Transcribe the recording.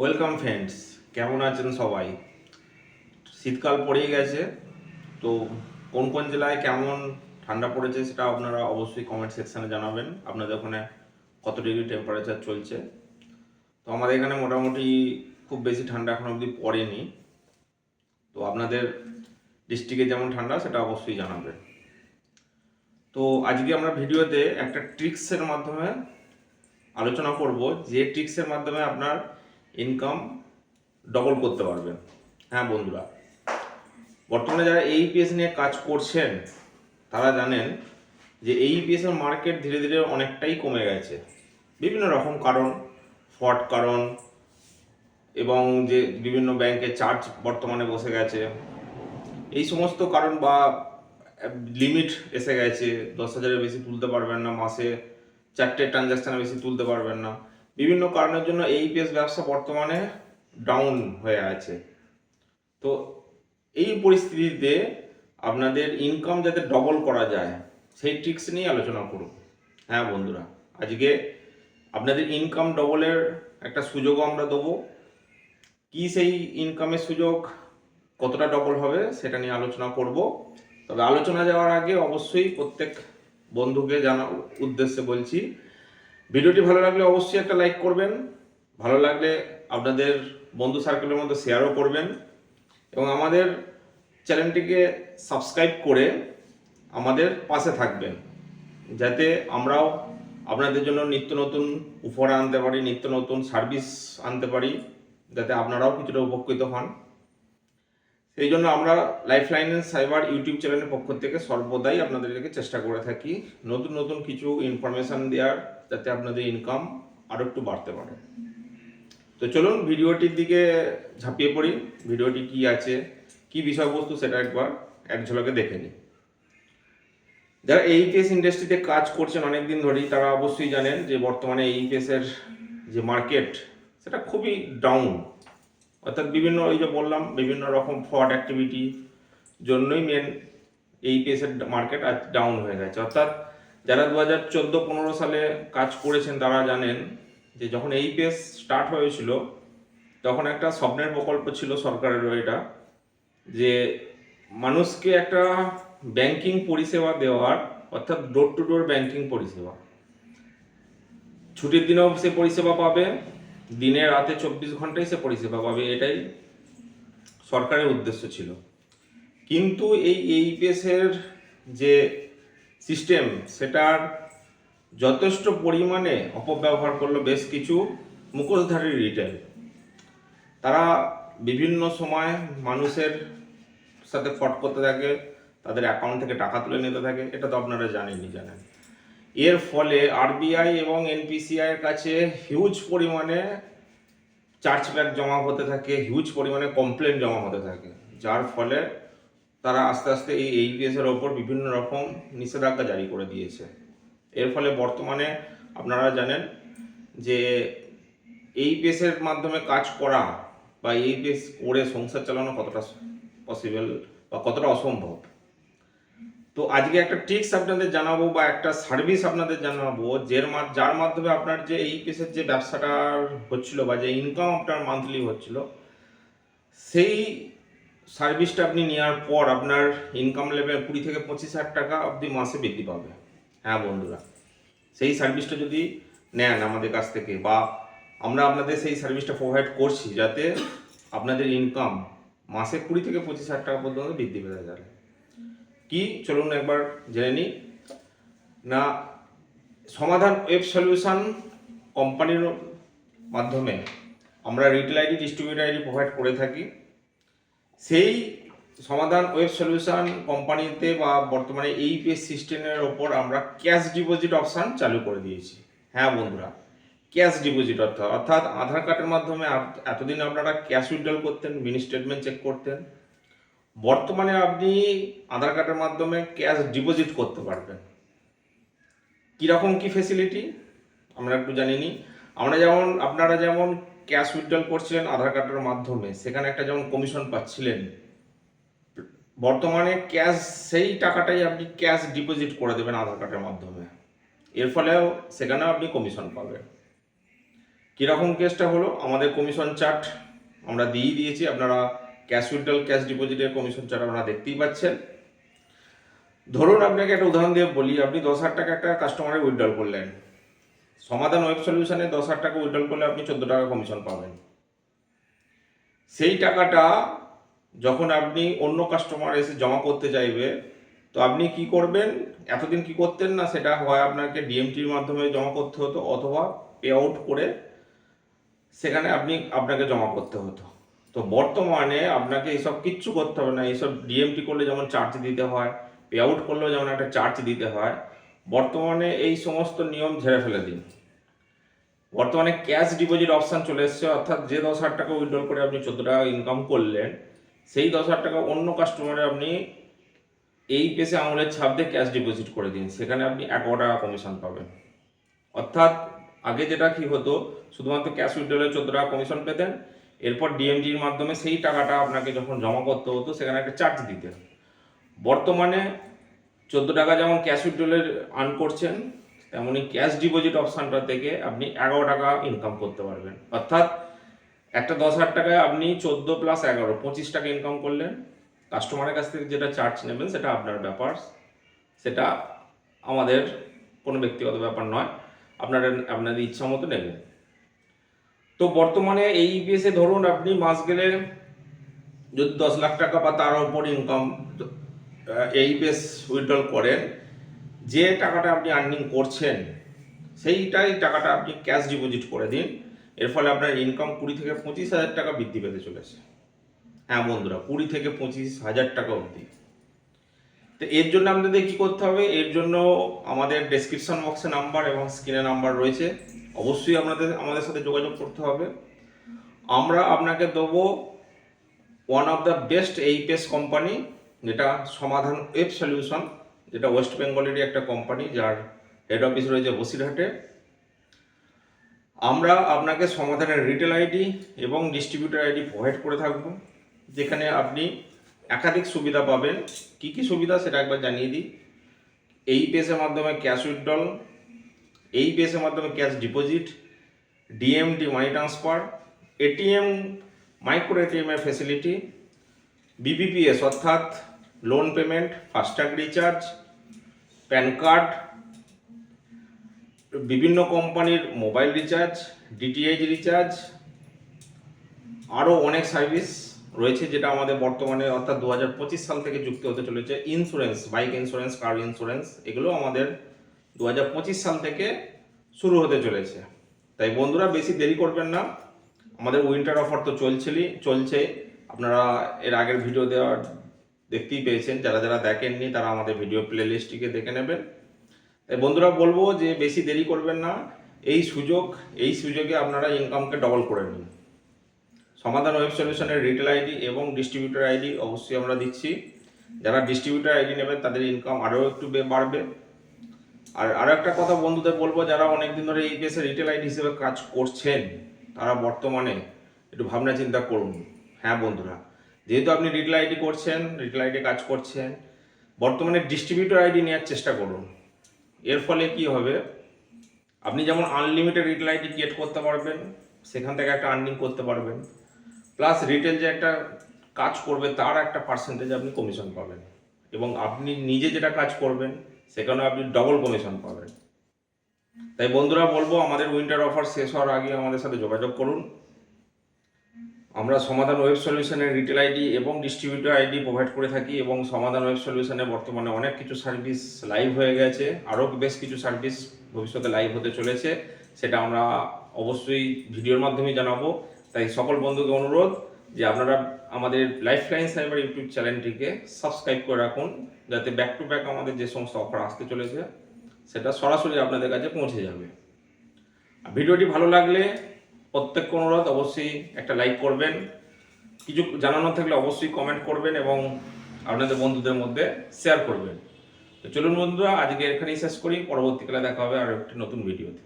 Welcome friends কেমন আছেন সবাই? শীতকাল পড়েই গেছে, তো কোন কোন জেলায় কেমন ঠান্ডা পড়েছে সেটা আপনারা অবশ্যই কমেন্ট সেকশানে জানাবেন। আপনাদের ওখানে কত ডিগ্রি টেম্পারেচার চলছে। তো আমাদের এখানে মোটামুটি খুব বেশি ঠান্ডা এখন অবধি পড়েনি। তো আপনাদের ডিস্ট্রিক্টে যেমন ঠান্ডা, সেটা অবশ্যই জানাবেন তো আজকে আমরা ভিডিওতে একটা ট্রিক্সের মাধ্যমে আলোচনা করব। যে ট্রিক্সের মাধ্যমে আপনার ইনকাম ডবল করতে পারবেন হ্যাঁ বন্ধুরা। বর্তমানে যারা এইপিএস নিয়ে কাজ করছেন, তারা জানেন যে এইপিএস এর মার্কেট ধীরে ধীরে অনেকটাই কমে গেছে। বিভিন্ন রকম কারণ ফট কারণ, এবং যে বিভিন্ন ব্যাংকে চার্জ বর্তমানে বসে গেছে। এই সমস্ত কারণ বা লিমিট এসে গেছে। দশ হাজারের বেশি তুলতে পারবেন না মাসে। চারটে ট্রানজাকশানে বেশি তুলতে পারবেন না। বিভিন্ন কারণের জন্য এই পিএস ব্যবসা বর্তমানে ডাউন হয়ে আছে। তো এই পরিস্থিতিতে আপনাদের ইনকাম যাতে ডবল করা যায়, সেই ট্রিক্স নিয়ে আলোচনা করুন। হ্যাঁ বন্ধুরা, আজকে আপনাদের ইনকাম ডবলের একটা সুযোগও আমরা দেবো। কি সেই ইনকামের সুযোগ, কতটা ডবল হবে সেটা নিয়ে আলোচনা করব। তবে আলোচনা যাওয়ার আগে অবশ্যই প্রত্যেক বন্ধুকে জানা উদ্দেশ্যে বলছি ভিডিওটি ভালো লাগলে অবশ্যই একটা লাইক করবেন। ভালো লাগলে আপনাদের বন্ধু সার্কেলের মধ্যে শেয়ারও করবেন। এবং আমাদের চ্যানেলটিকে সাবস্ক্রাইব করে আমাদের পাশে থাকবেন। যাতে আমরাও আপনাদের জন্য নিত্য নতুন উপহার আনতে পারি, নিত্য নতুন সার্ভিস আনতে পারি, যাতে আপনারাও কিছুটা উপকৃত হন। সেই জন্য আমরা লাইফ লাইন সাইবার ইউটিউব চ্যানেলের পক্ষ থেকে সর্বদাই আপনাদেরকে চেষ্টা করে থাকি নতুন নতুন কিছু ইনফরমেশন দেওয়ার। যাতে আপনাদের ইনকাম আরও একটু বাড়তে পারে। তো চলুন ভিডিওটির দিকে ঝাঁপিয়ে পড়ি। ভিডিওটি কি আছে, কি বিষয়বস্তু সেটা একবার এক ঝলকে দেখে নিই। যারা এইপিএস ইন্ডাস্ট্রিতে কাজ করছেন অনেক দিন ধরেই, তারা অবশ্যই জানেন যে বর্তমানে এইপিএস এর যে মার্কেট সেটা খুবই ডাউন অর্থাৎ বিভিন্ন, ওই যে বললাম, বিভিন্ন রকম ফ্রড অ্যাক্টিভিটি জন্যই মেন এইপিএস এর মার্কেট আজ ডাউন হয়ে গেছে। অর্থাৎ যারা দু হাজার চোদ্দ পনেরো সালে কাজ করেছেন, তারা জানেন যে যখন এইপিএস স্টার্ট হয়েছিল, তখন একটা স্বপ্নের প্রকল্প ছিল সরকারেরও এটা, যে মানুষকে একটা ব্যাংকিং পরিষেবা দেওয়ার, অর্থাৎ ডোর টু ডোর ব্যাংকিং পরিষেবা। ছুটির দিনেও সে পরিষেবা পাবে, দিনে রাতে চব্বিশ ঘন্টায় সে পরিষেবা পাবে, এটাই সরকারের উদ্দেশ্য ছিল। কিন্তু এই এইপিএস এর যে সিস্টেম সেটার যথেষ্ট পরিমাণে অপব্যবহার করল বেশ কিছু মুখোশধারী রিটেল তারা বিভিন্ন সময় মানুষের সাথে ফট করতে থাকে, তাদের অ্যাকাউন্ট থেকে টাকা তুলে নিতে থাকে, এটা তো আপনারা জানেনই, জানেন। এর ফলে আরবিআই এবং এনপিসিআইয়ের কাছে হিউজ পরিমাণে চার্জ চার্জব্যাক জমা হতে থাকে হিউজ পরিমাণে কমপ্লেন জমা হতে থাকে, যার ফলে তারা আস্তে আস্তে এই এইপিএস এর ওপর বিভিন্ন রকম নিষেধাজ্ঞা জারি করে দিয়েছে। এর ফলে বর্তমানে আপনারা জানেন যে এই এর মাধ্যমে কাজ করা বা এইপিএস করে সংসার চালানো কতটা পসিবল বা কতটা অসম্ভব। তো আজকে একটা ট্রিক্স আপনাদের জানাব বা একটা সার্ভিস আপনাদের জানাব, যের যার মাধ্যমে আপনার যে এই পেসের যে ব্যবসাটা হচ্ছিল বা যে ইনকাম আপনার মান্থলি হচ্ছিল, সেই সার্ভিসটা আপনি নেওয়ার পর আপনার ইনকাম লেভেল কুড়ি থেকে পঁচিশ হাজার টাকা অবধি মাসে বৃদ্ধি পাবে। হ্যাঁ বন্ধুরা। সেই সার্ভিসটা যদি নেন আমাদের কাছ থেকে বা আমরা আপনাদের সেই সার্ভিসটা প্রোভাইড করছি যাতে আপনাদের ইনকাম মাসে কুড়ি থেকে পঁচিশ হাজার টাকা পর্যন্ত বৃদ্ধি পেতে যাবে কি? চলুন একবার জেনে নিই। না, সমাধান ওয়েব সলিউশন কোম্পানির মাধ্যমে আমরা retail ID distributor ID provide করে থাকি। সেই সমাধান ওয়েব সলিউশন কোম্পানিতে বা বর্তমানে এইপিএস সিস্টেমের ওপর আমরা ক্যাশ ডিপোজিট অপশান চালু করে দিয়েছি। হ্যাঁ বন্ধুরা ক্যাশ ডিপোজিট অর্থাৎ অর্থাৎ আধার কার্ডের মাধ্যমে এতদিন আপনারা ক্যাশ উইথড্রল করতেন মিনি স্টেটমেন্ট চেক করতেন। বর্তমানে আপনি আধার কার্ডের মাধ্যমে ক্যাশ ডিপোজিট করতে পারবেন। কীরকম কি ফেসিলিটি আমরা একটু জানি নি আমরা যেমন, আপনারা যেমন ক্যাশ উইথড্রল করছিলেন, আধার কার্ডের মাধ্যমে। সেখানে একটা যেমন কমিশন পাচ্ছিলেন। বর্তমানে ক্যাশ, সেই টাকাটাই আপনি ক্যাশ ডিপোজিট করে দেবেন আধার কার্ডের মাধ্যমে। এর ফলেও সেখানেও আপনি কমিশন পাবেন। কীরকম কেসটা হলো? আমাদের কমিশন চার্ট আমরা দিয়েই দিয়েছি। আপনারা ক্যাশ উইথড্রল, ক্যাশ ডিপোজিটের কমিশন চার্ট আপনারা দেখতেই পাচ্ছেন। ধরুন, আপনাকে একটা উদাহরণ দিয়ে বলি। আপনি দশ হাজার টাকা একটা কাস্টমারে উইথড্রল করলেন। সমাধান ওয়েব সলিউশনে দশ হাজার টাকা উইথড্রল করলে আপনি চোদ্দ টাকা কমিশন পাবেন। সেই টাকাটা যখন আপনি অন্য কাস্টমার এসে জমা করতে চাইবে, তো আপনি কি করবেন? এতদিন কি করতেন না, সেটা হয় আপনাকে ডিএমটির মাধ্যমে জমা করতে হতো অথবা পে আউট করে সেখানে আপনি আপনাকে জমা করতে হতো। তো বর্তমানে আপনাকে এইসব কিচ্ছু করতে হবে না এইসব ডিএমটি করলে যেমন চার্জ দিতে হয় পে আউট করলেও যেমন একটা চার্জ দিতে হয় বর্তমানে এই সমস্ত নিয়ম ঝেড়ে ফেলে দিন। বর্তমানে ক্যাশ ডিপোজিট অপশান চলে এসেছে, অর্থাৎ যে দশ হাজার টাকা উইথড্রল করে আপনি চোদ্দ টাকা ইনকাম করলেন, সেই দশ হাজার টাকা অন্য কাস্টমারে আপনি এই পেসে আঙুলের ছাপ দিয়ে ক্যাশ ডিপোজিট করে দিন। সেখানে আপনি এগারো টাকা কমিশন পাবেন। অর্থাৎ আগে যেটা কি হতো, শুধুমাত্র ক্যাশ উইথড্রলে চোদ্দ টাকা কমিশন পেতেন, এরপর ডিএমডির মাধ্যমে সেই টাকাটা আপনাকে যখন জমা করতে হতো, সেখানে একটা চার্জ দিতে বর্তমানে চোদ্দ টাকা যেমন ক্যাশ উইথড্রলের আর্ন করছেন, তেমনি ক্যাশ ডিপোজিট অপশানটা থেকে আপনি এগারো টাকা ইনকাম করতে পারবেন। অর্থাৎ একটা দশ হাজার টাকায় আপনি চোদ্দ প্লাস এগারো, পঁচিশ টাকা ইনকাম করলেন। কাস্টমারের কাছ থেকে যেটা চার্জ নেবেন সেটা আপনার ব্যাপার। সেটা আমাদের কোনো ব্যক্তিগত ব্যাপার নয়, আপনারা আপনাদের ইচ্ছা মতো নেবেন। তো বর্তমানে এই ইপিএসে ধরুন আপনি মাস গেলে যদি দশ লাখ টাকা বা তার উপর ইনকাম এই পেস উইথড্রল করেন। যে টাকাটা আপনি আর্নিং করছেন, সেইটাই টাকাটা আপনি ক্যাশ ডিপোজিট করে দিন। এর ফলে আপনার ইনকাম কুড়ি থেকে পঁচিশ হাজার টাকা বৃদ্ধি পেতে চলেছে। হ্যাঁ বন্ধুরা, কুড়ি থেকে পঁচিশ হাজার টাকা অবধি। তো এর জন্য আপনাদের কী করতে হবে? এর জন্য আমাদের ডেসক্রিপশন বক্সে নাম্বার এবং স্ক্রিনে নাম্বার রয়েছে। অবশ্যই আপনাদের, আমাদের সাথে যোগাযোগ করতে হবে। আমরা আপনাকে দেবো one of the best AEPS company যেটা সমাধান ওয়েব সলিউশন যেটা ওয়েস্ট বেঙ্গলেরই একটা কোম্পানি যার হেড অফিস রয়েছে বসিরহাটে। আমরা আপনাকে সমাধানের রিটেল আইডি এবং ডিস্ট্রিবিউটার আইডি প্রোভাইড করে থাকব, যেখানে আপনি একাধিক সুবিধা পাবেন। কি কি সুবিধা সেটা একবার জানিয়ে দিই। এই পেসের মাধ্যমে ক্যাশ উইথড্রল এই পেসের মাধ্যমে cash deposit DMT money transfer ATM micro এটিএমের ফেসিলিটি বিবিপিএস অর্থাৎ loan payment FASTag recharge PAN card বিভিন্ন কোম্পানির মোবাইল রিচার্জ ডিটিএইচ রিচার্জ আরও অনেক সার্ভিস রয়েছে যেটা আমাদের বর্তমানে অর্থাৎ দু হাজার পঁচিশ সাল থেকে যুক্ত হতে চলেছে। Insurance bike insurance car insurance এগুলো আমাদের দু হাজার পঁচিশ সাল থেকে শুরু হতে চলেছে। তাই বন্ধুরা, বেশি দেরি করবেন না। আমাদের উইন্টার অফার তো চলছেই চলছে। আপনারা এর আগের ভিডিও দেওয়া দেখতেই পেয়েছেন। যারা যারা দেখেননি, তারা আমাদের ভিডিও প্লে লিস্টটিকে দেখে নেবেন। তাই বন্ধুরা, বলব যে বেশি দেরি করবেন না। এই সুযোগ, এই সুযোগে আপনারা ইনকামকে ডবল করে নিন। সমাধান ওয়েব সলিউশনের রিটেল আইডি এবং ডিস্ট্রিবিউটার আইডি অবশ্যই আমরা দিচ্ছি। যারা ডিস্ট্রিবিউটার আইডি নেবেন, তাদের ইনকাম আরও একটু বাড়বে। আর আরও একটা কথা বন্ধুদের বলব, যারা অনেকদিন ধরে এই পেসে রিটেল আইডি হিসেবে কাজ করছেন, তারা বর্তমানে একটু ভাবনা চিন্তা করুন। হ্যাঁ বন্ধুরা যেহেতু আপনি রিটেল আইডি করছেন রিটেল আইডি কাজ করছেন, বর্তমানে ডিস্ট্রিবিউটর আইডি নেওয়ার চেষ্টা করুন। এর ফলে কি হবে? আপনি যেমন আনলিমিটেড রিটেল আইডি ক্রিয়েট করতে পারবেন, সেখান থেকে একটা আর্নিং করতে পারবেন। প্লাস রিটেল যে একটা কাজ করবে, তার একটা পার্সেন্টেজ আপনি কমিশন পাবেন। এবং আপনি নিজে যেটা কাজ করবেন সেখানে আপনি ডবল কমিশন পাবেন। তাই বন্ধুরা, বলব আমাদের উইন্টার অফার শেষ হওয়ার আগে আমাদের সাথে যোগাযোগ করুন। আমরা সমাধান ওয়েব সলিউশনের রিটেল আইডি এবং ডিস্ট্রিবিউটর আইডি প্রোভাইড করে থাকি এবং সমাধান ওয়েব সলিউশনে বর্তমানে অনেক কিছু সার্ভিস লাইভ হয়ে গেছে। আরও বেশ কিছু সার্ভিস ভবিষ্যতে লাইভ হতে চলেছে, সেটা আমরা অবশ্যই ভিডিওর মাধ্যমে জানাব। তাই সকল বন্ধুকে অনুরোধ যে আপনারা আমাদের লাইফ লাইন সাইবার ইউটিউব চ্যানেলটিকে সাবস্ক্রাইব করে রাখুন, যাতে ব্যাক টু ব্যাক আমাদের যে সমস্ত অফার আসতে চলেছে, সেটা সরাসরি আপনাদের কাছে পৌঁছে যাবে। ভিডিওটি ভালো লাগলে প্রত্যেক অনুরোধ, অবশ্যই একটা লাইক করবেন। কিছু জানানো থাকলে অবশ্যই কমেন্ট করবেন এবং আপনাদের বন্ধুদের মধ্যে শেয়ার করবেন। তো চলুন বন্ধুরা, আজকে এখানেই শেষ করি। পরবর্তীকালে দেখা হবে আর একটি নতুন ভিডিওতে